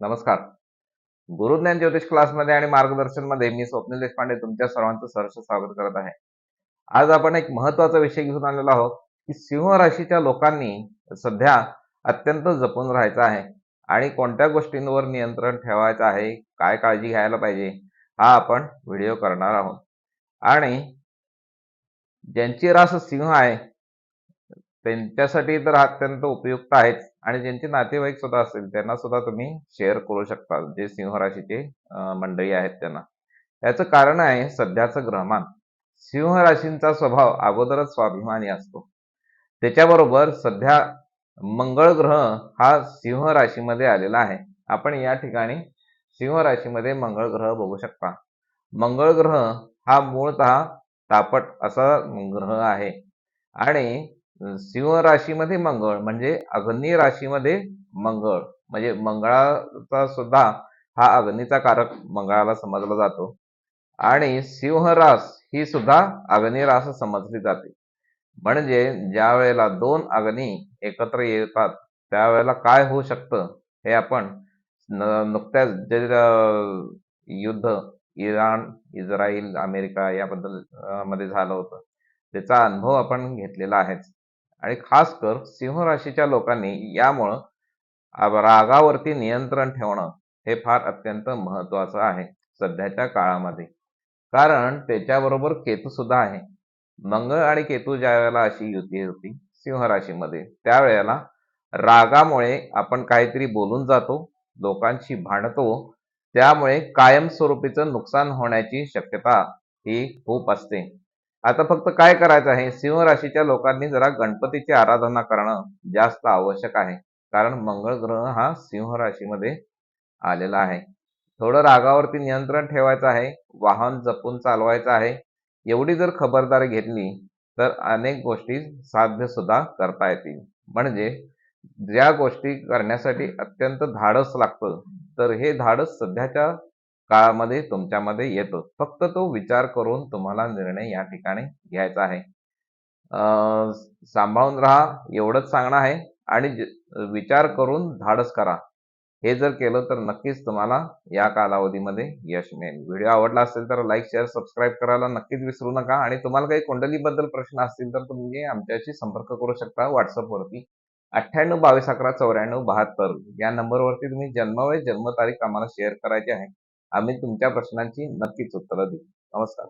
नमस्कार. गुरुज्ञान ज्योतिष क्लासमध्ये आणि मार्गदर्शनमध्ये मी स्वप्नील देशपांडे तुमच्या सर्वांचं सहर्ष स्वागत करत आहे. आज आपण एक महत्त्वाचा विषय घेऊन आलेलो आहोत की सिंह राशीच्या लोकांनी सध्या अत्यंत जपून राहायचं आहे आणि कोणत्या गोष्टींवर नियंत्रण ठेवायचं आहे काय काळजी घ्यायला पाहिजे हा आपण व्हिडिओ करणार आहोत. आणि ज्यांची रास सिंह आहे त्यांच्यासाठी तर अत्यंत उपयुक्त आहेच. आणि ज्यांचे नातेवाईक सुद्धा असतील त्यांना सुद्धा तुम्ही शेअर करू शकता जे सिंहराशीचे मंडळी आहेत त्यांना. याचं कारण आहे सध्याचं ग्रहमान. सिंहराशींचा स्वभाव अगोदरच स्वाभिमानी असतो. त्याच्याबरोबर सध्या मंगळ ग्रह हा सिंह राशीमध्ये आलेला आहे. आपण या ठिकाणी सिंह राशीमध्ये मंगळ ग्रह बघू शकता. मंगळ ग्रह हा मूळतः तापट असा ग्रह आहे. आणि सिंह राशीमध्ये मंगळ म्हणजे अग्नी राशीमध्ये मंगळ. म्हणजे मंगळाचा सुद्धा हा अग्नीचा कारक मंगळाला समजला जातो. आणि सिंह रास ही सुद्धा अग्नी रास समजली जाते. म्हणजे ज्या वेळेला दोन अग्नी एकत्र येतात त्यावेळेला काय होऊ शकतं हे आपण नुकत्याच जे युद्ध इराण इस्रायल अमेरिका याबद्दलमध्ये झालं होतं. त्याचा अनुभव आपण घेतलेला आहेच. आणि खास कर सिंह राशीच्या लोकांनी यामुळं रागावरती नियंत्रण ठेवणं हे फार अत्यंत महत्वाचं आहे सध्याच्या काळामध्ये. कारण त्याच्याबरोबर केतू सुद्धा आहे. मंगळ आणि केतू ज्या वेळेला अशी युती होती सिंह राशीमध्ये त्यावेळेला रागामुळे आपण काहीतरी बोलून जातो लोकांशी भांडतो त्यामुळे कायमस्वरूपीचं नुकसान होण्याची शक्यता ही खूप असते. आता फक्त काय करायचं आहे? सिंह राशीच्या लोकांनी जरा गणपतीची आराधना करणं जास्त आवश्यक आहे. कारण मंगळ ग्रह हा सिंह राशीमध्ये आलेला आहे. थोडं रागावरती नियंत्रण ठेवायचं आहे. वाहन जपून चालवायचं आहे. एवढी जर खबरदारी घेतली तर अनेक गोष्टी साध्य सुद्धा करता येतील. म्हणजे ज्या गोष्टी करण्यासाठी अत्यंत धाडस लागतं तर हे धाडस सध्याच्या काळामध्ये तुमच्यामध्ये येतो फक्त तो विचार करून तुम्हाला निर्णय या ठिकाणी घ्यायचा आहे. सांभाळून राहा एवढंच सांगणं आहे आणि विचार करून धाडस करा. हे जर केलं तर नक्कीच तुम्हाला या कालावधीमध्ये यश मिळेल. व्हिडिओ आवडला असेल तर लाईक शेअर सबस्क्राईब करायला नक्कीच विसरू नका आणि तुम्हाला काही कुंडलीबद्दल प्रश्न असतील तर तुम्ही आमच्याशी संपर्क करू शकता व्हॉट्सअपवरती अठ्ठ्याण्णव बावीस अकरा चौऱ्याण्णव बहात्तर. या नंबरवरती तुम्ही जन्म वय जन्मतारीख आम्हाला शेअर करायची आहे. आम्ही तुमच्या प्रश्नांची नक्कीच उत्तरं देऊ. नमस्कार.